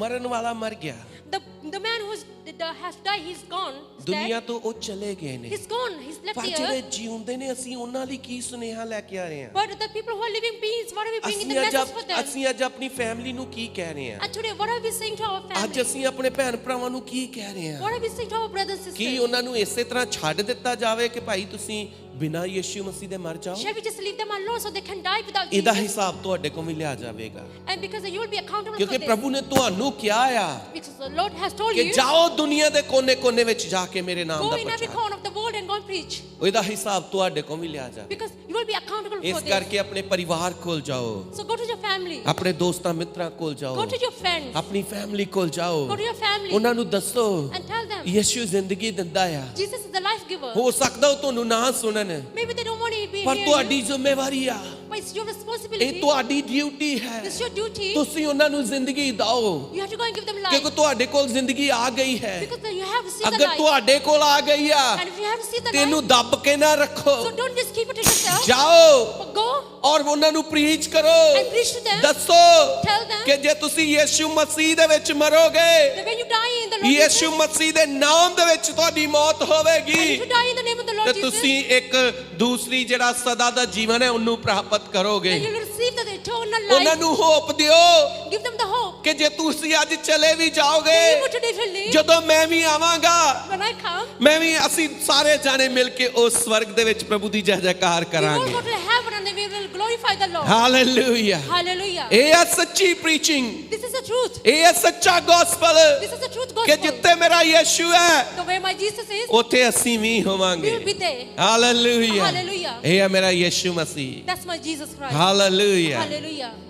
मरण वाला मर गया the the man who's the, has died, he's gone. He's ਦੁਨੀਆ dead. ਤੋਂ ਉਹ ਚਲੇ ਗਏ ਨੇ He's gone. He's left ਪਰ here. ਜਿਹੜੇ ਜਿਉਂਦੇ ਨੇ ਅਸੀਂ ਉਹਨਾਂ ਲਈ ਕੀ ਸੁਨੇਹਾ ਲੈ ਕੇ ਆ ਰਹੇ ਹਾਂ But the people who are living beings, what are we bringing ਅਸੀਂ the ਅੱਜ message for them? ਅਸੀਂ ਅੱਜ ਆਪਣੀ ਫੈਮਿਲੀ ਨੂੰ ਕੀ ਕਹਿ ਰਹੇ ਹਾਂ And today, what are we saying to our ਅੱਜ family? ਅਸੀਂ ਆਪਣੇ ਭੈਣ ਭਰਾਵਾਂ ਨੂੰ ਕੀ ਕਹਿ ਰਹੇ ਹਾਂ What are we saying to our brothers and Ki sisters? ਉਹਨਾਂ ਨੂੰ ਇਸੇ ਤਰ੍ਹਾਂ ਛੱਡ ਦਿੱਤਾ ਜਾਵੇ ਕਿ ਭਾਈ ਤੁਸੀਂ ਬਿਨਾਂ ਯੀਸ਼ੂ ਮਸੀਹ ਦੇ ਮਰ ਜਾਓ Shall we just leave them alone so they can die without ਇਹਦਾ Jesus? ਹਿਸਾਬ ਤੁਹਾਡੇ ਕੋਲ ਵੀ ਲਿਆ ਜਾਵੇਗਾ And because you will be accountable ਕਿਉਂਕਿ for this. ਪ੍ਰਭੂ ਨੇ ਤੁਹਾਨੂੰ ਕਿਹਾ ਆ Because the Lord has told ਕਿ you, ਜਾਓ ਦੁਨੀਆ ਦੇ ਕੋਨੇ-ਕੋਨੇ ਵਿੱਚ ਜਾ ਕੇ ਮੇਰੇ ਨਾਮ go ਦਾ in every ਪ੍ਰਚਾਰ corner of the world and go and preach. ਇਹਦਾ ਹਿਸਾਬ ਤੁਹਾਡੇ ਕੋਲ ਵੀ ਲਿਆ ਜਾਵੇ Because you will be accountable ਇਸ for this. ਕਰਕੇ ਆਪਣੇ ਪਰਿਵਾਰ ਕੋਲ ਜਾਓ So go to your family. ਆਪਣੇ ਦੋਸਤਾਂ ਮਿੱਤਰਾਂ ਕੋਲ ਜਾਓ Go to your friends. ਆਪਣੀ ਫੈਮਿਲੀ ਕੋਲ ਜਾਓ Go to your family ਉਹਨਾਂ ਨੂੰ ਦੱਸੋ and tell them ਯੀਸ਼ੂ ਜ਼ਿੰਦਗੀ ਦਿੰਦਾ ਆ Jesus is the life giver. ਹੋ ਸਕਦਾ ਉਹ ਤੁਹਾਨੂੰ ਨਾ ਸੁਣਨ Maybe they don't want to be ਪਰ ਤੁਹਾਡੀ ਜ਼ਿੰਮੇਵਾਰੀ ਆ it's your ਇਹ responsibility. ਤੁਹਾਡੀ ਡਿਊਟੀ ਹੈ It's your duty. ਤੁਸੀਂ ਉਹਨਾਂ ਨੂੰ ਜ਼ਿੰਦਗੀ ਦਿਓ You have to go and give them life. ਕਿਉਂਕਿ ਤੁਹਾਡੇ ਕੋਲ ਜ਼ਿੰਦਗੀ ਆ ਗਈ ਹੈ Because you have received the ਅਗਰ life. ਤੁਹਾਡੇ ਕੋਲ ਆ ਗਈ ਆ And if you have received the life, ਇਹਨੂੰ ਦੱਬ ਕੇ ਨਾ ਰੱਖੋ so don't just keep it to yourself. ਜਾਓ But go ਔਰ ਉਹਨਾਂ ਨੂੰ ਪ੍ਰੀਚ ਕਰੋ and preach to them. ਦੱਸੋ Tell them ਕਿ ਜੇ ਤੁਸੀਂ ਯੀਸ਼ੂ ਮਸੀਹ ਦੇ ਵਿੱਚ ਮਰੋਗੇ that when you ਯੀਸ਼ੂ ਮਸੀਹ ਦੇ ਨਾਮ ਦੇ ਵਿੱਚ ਤੁਹਾਡੀ ਮੌਤ ਹੋਵੇਗੀ ਤੇ ਤੁਸੀਂ ਇੱਕ ਦੂਸਰੀ ਜਿਹੜਾ ਸਦਾ ਦਾ ਜੀਵਨ ਹੈ ਉਹਨੂੰ ਪ੍ਰਾਪਤ ਕਰੋਗੇ ਉਹਨਾਂ. ਨੂੰ ਹੋਪ ਦਿਓ Give them the hope. ਕਿ ਜੇ ਤੁਸੀਂ ਅੱਜ ਚਲੇ ਵੀ ਜਾਓਗੇ ਜਦੋਂ ਮੈਂ ਵੀ ਆਵਾਂਗਾ when I come, ਮੈਂ ਵੀ ਅਸੀਂ ਸਾਰੇ ਜਾਣੇ ਮਿਲ ਕੇ ਉਸ ਸਵਰਗ ਦੇ ਵਿੱਚ ਪ੍ਰਭੂ ਦੀ ਜੈ ਜੈਕਾਰ we will ਕਰਾਂਗੇ go to heaven and then we will glorify the Lord. Hallelujah Hallelujah. ਇਹ ਹੈ ਸੱਚੀ preaching This is truth. is the ਸੱਚਾ gospel This is the truth gospel. ਕਿ ਜਿੱਥੇ ਮੇਰਾ ਯਿਸੂ ਹੈ my Jesus is, ਉੱਥੇ ਅਸੀਂ ਵੀ ਹੋਵਾਂਗੇ will be there. Hallelujah. ਇਹ ਹੈ ਮੇਰਾ That's my Jesus Christ. Hallelujah. Hallelujah.